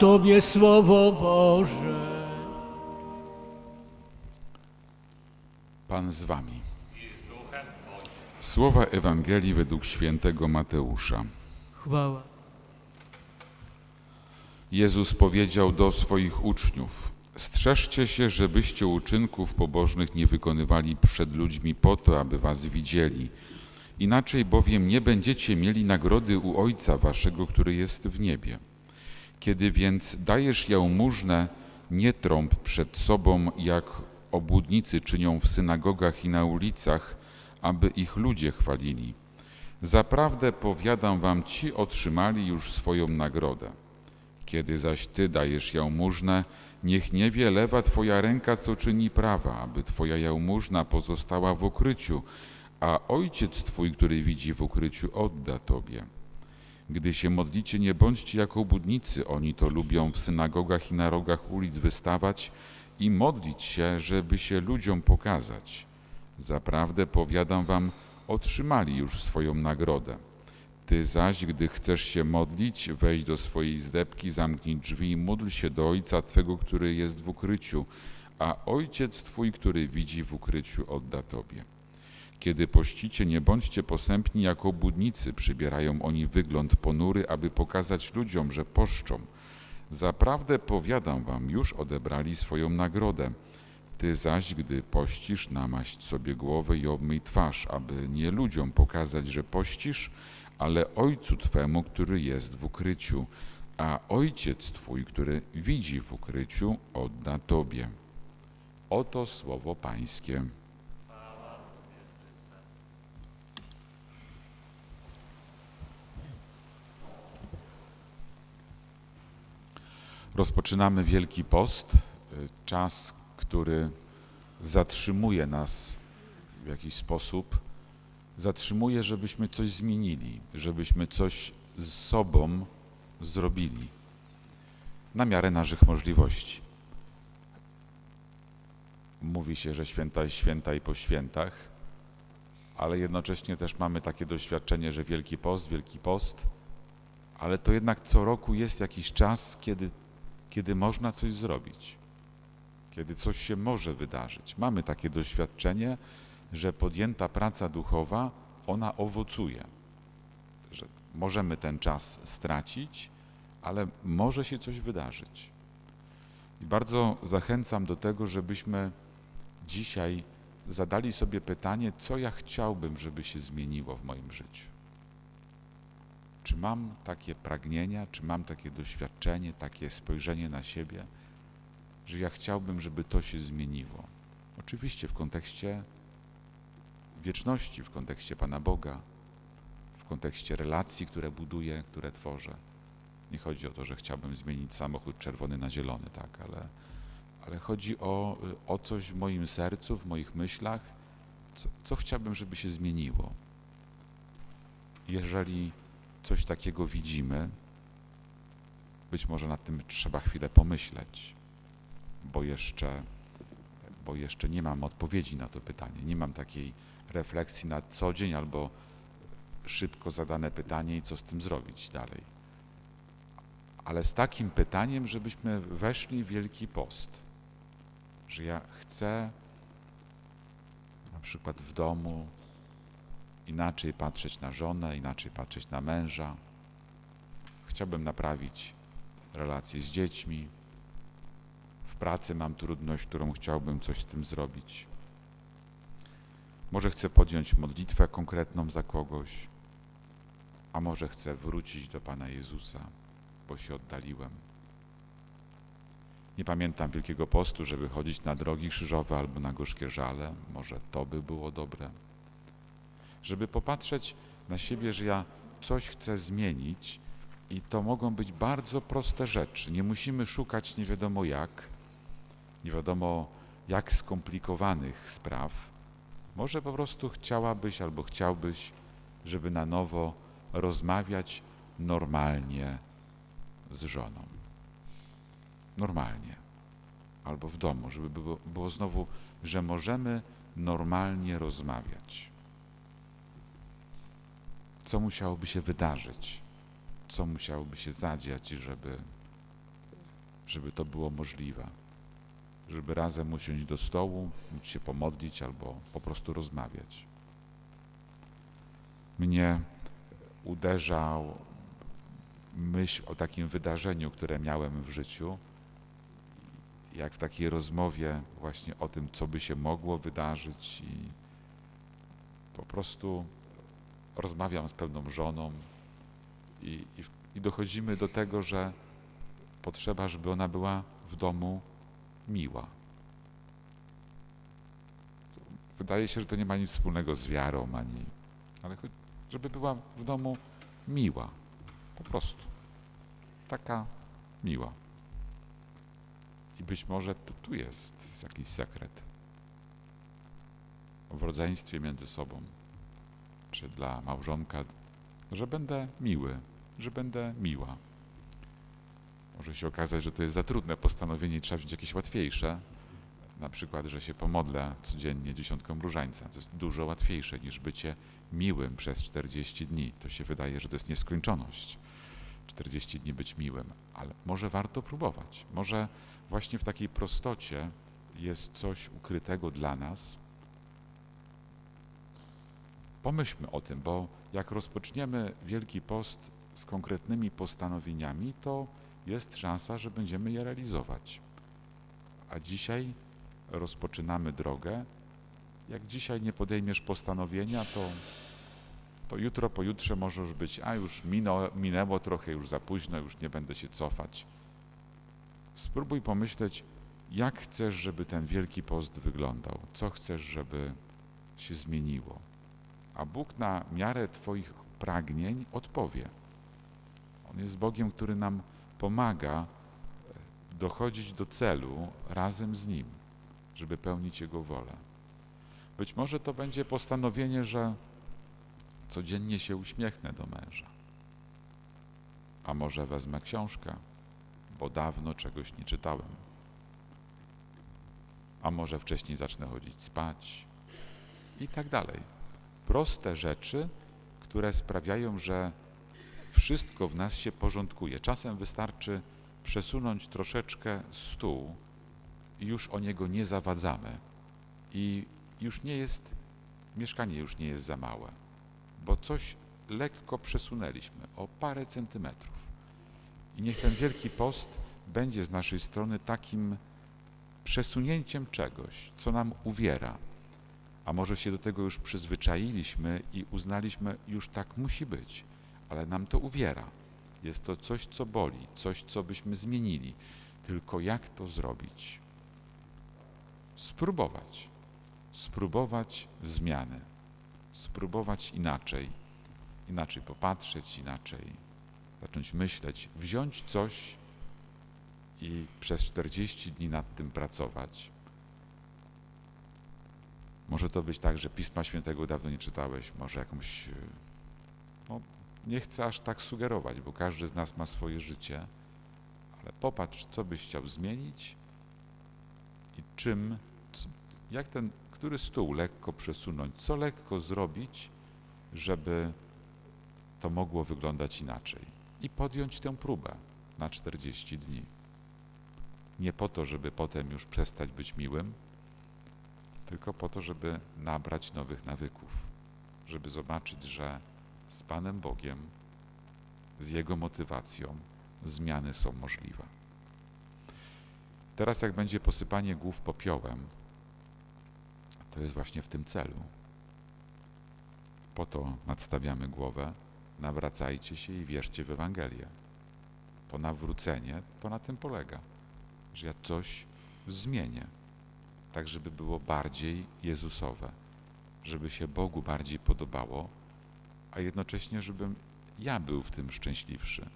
Tobie Słowo Boże. Pan z wami. Słowa Ewangelii według świętego Mateusza. Chwała. Jezus powiedział do swoich uczniów: Strzeżcie się, żebyście uczynków pobożnych nie wykonywali przed ludźmi po to, aby was widzieli. Inaczej bowiem nie będziecie mieli nagrody u Ojca waszego, który jest w niebie. Kiedy więc dajesz jałmużnę, nie trąb przed sobą, jak obłudnicy czynią w synagogach i na ulicach, aby ich ludzie chwalili. Zaprawdę powiadam wam, ci otrzymali już swoją nagrodę. Kiedy zaś ty dajesz jałmużnę, niech nie wie lewa twoja ręka, co czyni prawa, aby twoja jałmużna pozostała w ukryciu, a ojciec twój, który widzi w ukryciu, odda tobie. Gdy się modlicie, nie bądźcie jako budnicy, oni to lubią w synagogach i na rogach ulic wystawać i modlić się, żeby się ludziom pokazać. Zaprawdę powiadam wam, otrzymali już swoją nagrodę. Ty zaś, gdy chcesz się modlić, wejdź do swojej zdebki, zamknij drzwi i módl się do Ojca Twego, który jest w ukryciu, a Ojciec Twój, który widzi w ukryciu, odda Tobie. Kiedy pościcie, nie bądźcie posępni jako budnicy, przybierają oni wygląd ponury, aby pokazać ludziom, że poszczą. Zaprawdę powiadam wam, już odebrali swoją nagrodę. Ty zaś, gdy pościsz, namaść sobie głowę i obmyj twarz, aby nie ludziom pokazać, że pościsz, ale Ojcu Twemu, który jest w ukryciu, a Ojciec Twój, który widzi w ukryciu, odda Tobie. Oto słowo Pańskie. Rozpoczynamy Wielki Post, y, czas, który zatrzymuje nas w jakiś sposób, zatrzymuje, żebyśmy coś zmienili, żebyśmy coś z sobą zrobili na miarę naszych możliwości. Mówi się, że święta i święta i po świętach, ale jednocześnie też mamy takie doświadczenie, że Wielki Post, Wielki Post, ale to jednak co roku jest jakiś czas, kiedy, kiedy można coś zrobić, kiedy coś się może wydarzyć. Mamy takie doświadczenie, że podjęta praca duchowa, ona owocuje. Że możemy ten czas stracić, ale może się coś wydarzyć. I bardzo zachęcam do tego, żebyśmy dzisiaj zadali sobie pytanie, co ja chciałbym, żeby się zmieniło w moim życiu. Czy mam takie pragnienia, czy mam takie doświadczenie, takie spojrzenie na siebie, że ja chciałbym, żeby to się zmieniło? Oczywiście w kontekście wieczności, w kontekście Pana Boga, w kontekście relacji, które buduję, które tworzę. Nie chodzi o to, że chciałbym zmienić samochód czerwony na zielony, tak, ale, ale chodzi o, o coś w moim sercu, w moich myślach, co, co chciałbym, żeby się zmieniło. Jeżeli coś takiego widzimy, być może nad tym trzeba chwilę pomyśleć, bo jeszcze, bo jeszcze nie mam odpowiedzi na to pytanie, nie mam takiej refleksji na co dzień albo szybko zadane pytanie i co z tym zrobić dalej. Ale z takim pytaniem, żebyśmy weszli w Wielki Post, że ja chcę na przykład w domu inaczej patrzeć na żonę, inaczej patrzeć na męża. Chciałbym naprawić relacje z dziećmi. W pracy mam trudność, którą chciałbym coś z tym zrobić. Może chcę podjąć modlitwę konkretną za kogoś, a może chcę wrócić do Pana Jezusa, bo się oddaliłem. Nie pamiętam Wielkiego Postu, żeby chodzić na drogi krzyżowe albo na gorzkie żale. Może to by było dobre. Żeby popatrzeć na siebie, że ja coś chcę zmienić i to mogą być bardzo proste rzeczy. Nie musimy szukać nie wiadomo jak, nie wiadomo jak skomplikowanych spraw. Może po prostu chciałabyś albo chciałbyś, żeby na nowo rozmawiać normalnie z żoną. Normalnie. Albo w domu, żeby było, było znowu, że możemy normalnie rozmawiać. Co musiałoby się wydarzyć? Co musiałoby się zadziać, żeby, żeby to było możliwe. Żeby razem usiąść do stołu, móc się pomodlić albo po prostu rozmawiać. Mnie uderzał myśl o takim wydarzeniu, które miałem w życiu, jak w takiej rozmowie właśnie o tym, co by się mogło wydarzyć i po prostu rozmawiam z pewną żoną i, i, i dochodzimy do tego, że potrzeba, żeby ona była w domu miła. Wydaje się, że to nie ma nic wspólnego z wiarą, ani, ale żeby była w domu miła. Po prostu. Taka miła. I być może to tu jest jakiś sekret. W rodzeństwie między sobą, czy dla małżonka, że będę miły, że będę miła. Może się okazać, że to jest za trudne postanowienie i trzeba wziąć jakieś łatwiejsze. Na przykład, że się pomodlę codziennie dziesiątką różańca. To jest dużo łatwiejsze niż bycie miłym przez 40 dni. To się wydaje, że to jest nieskończoność. 40 dni być miłym, ale może warto próbować. Może właśnie w takiej prostocie jest coś ukrytego dla nas. Pomyślmy o tym, bo jak rozpoczniemy Wielki Post z konkretnymi postanowieniami, to jest szansa, że będziemy je realizować. A dzisiaj rozpoczynamy drogę. Jak dzisiaj nie podejmiesz postanowienia, to, to jutro, pojutrze może już być, a już minęło, minęło trochę, już za późno, już nie będę się cofać. Spróbuj pomyśleć, jak chcesz, żeby ten Wielki Post wyglądał, co chcesz, żeby się zmieniło. A Bóg na miarę Twoich pragnień odpowie. On jest Bogiem, który nam pomaga e, dochodzić do celu razem z Nim, żeby pełnić Jego wolę. Być może to będzie postanowienie, że codziennie się uśmiechnę do męża. A może wezmę książkę, bo dawno czegoś nie czytałem. A może wcześniej zacznę chodzić spać i tak dalej. Proste rzeczy, które sprawiają, że wszystko w nas się porządkuje. Czasem wystarczy przesunąć troszeczkę stół i już o niego nie zawadzamy. I już nie jest, mieszkanie już nie jest za małe, bo coś lekko przesunęliśmy o parę centymetrów. I niech ten Wielki Post będzie z naszej strony takim przesunięciem czegoś, co nam uwiera. A może się do tego już przyzwyczailiśmy i uznaliśmy, już tak musi być, ale nam to uwiera. Jest to coś, co boli, coś, co byśmy zmienili. Tylko jak to zrobić? Spróbować. Spróbować zmiany. Spróbować inaczej. Inaczej popatrzeć, inaczej zacząć myśleć, wziąć coś i przez 40 dni nad tym pracować. Może to być tak, że Pisma Świętego dawno nie czytałeś, może jakąś. e, No, nie chcę aż tak sugerować, bo każdy z nas ma swoje życie, ale popatrz, co byś chciał zmienić i czym, jak ten, który stół lekko przesunąć, co lekko zrobić, żeby to mogło wyglądać inaczej. I podjąć tę próbę na 40 dni. Nie po to, żeby potem już przestać być miłym, tylko po to, żeby nabrać nowych nawyków, żeby zobaczyć, że z Panem Bogiem, z Jego motywacją zmiany są możliwe. Teraz, jak będzie posypanie głów popiołem, to jest właśnie w tym celu. Po to nadstawiamy głowę, nawracajcie się i wierzcie w Ewangelię. To nawrócenie to na tym polega, że ja coś zmienię tak żeby było bardziej Jezusowe, żeby się Bogu bardziej podobało, a jednocześnie, żebym ja był w tym szczęśliwszy.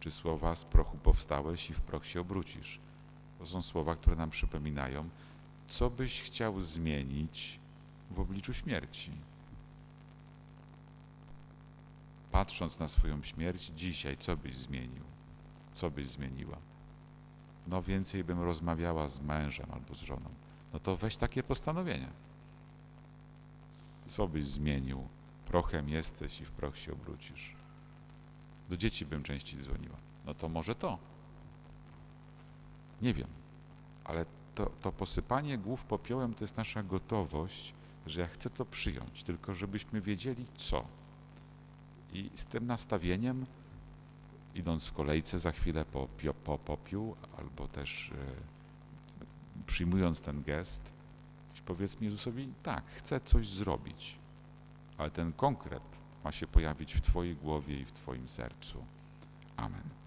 Czy słowa z prochu powstałeś i w proch się obrócisz? To są słowa, które nam przypominają, co byś chciał zmienić w obliczu śmierci. Patrząc na swoją śmierć dzisiaj, co byś zmienił? Co byś zmieniła? No więcej bym rozmawiała z mężem albo z żoną, no to weź takie postanowienie. Co byś zmienił? Prochem jesteś i w proch się obrócisz. Do dzieci bym częściej dzwoniła. No to może to. Nie wiem, ale to, to posypanie głów popiołem to jest nasza gotowość, że ja chcę to przyjąć, tylko żebyśmy wiedzieli co. I z tym nastawieniem, idąc w kolejce za chwilę po, po popiół, albo też e, przyjmując ten gest, powiedzmy Jezusowi, tak, chcę coś zrobić, ale ten konkret ma się pojawić w Twojej głowie i w Twoim sercu. Amen.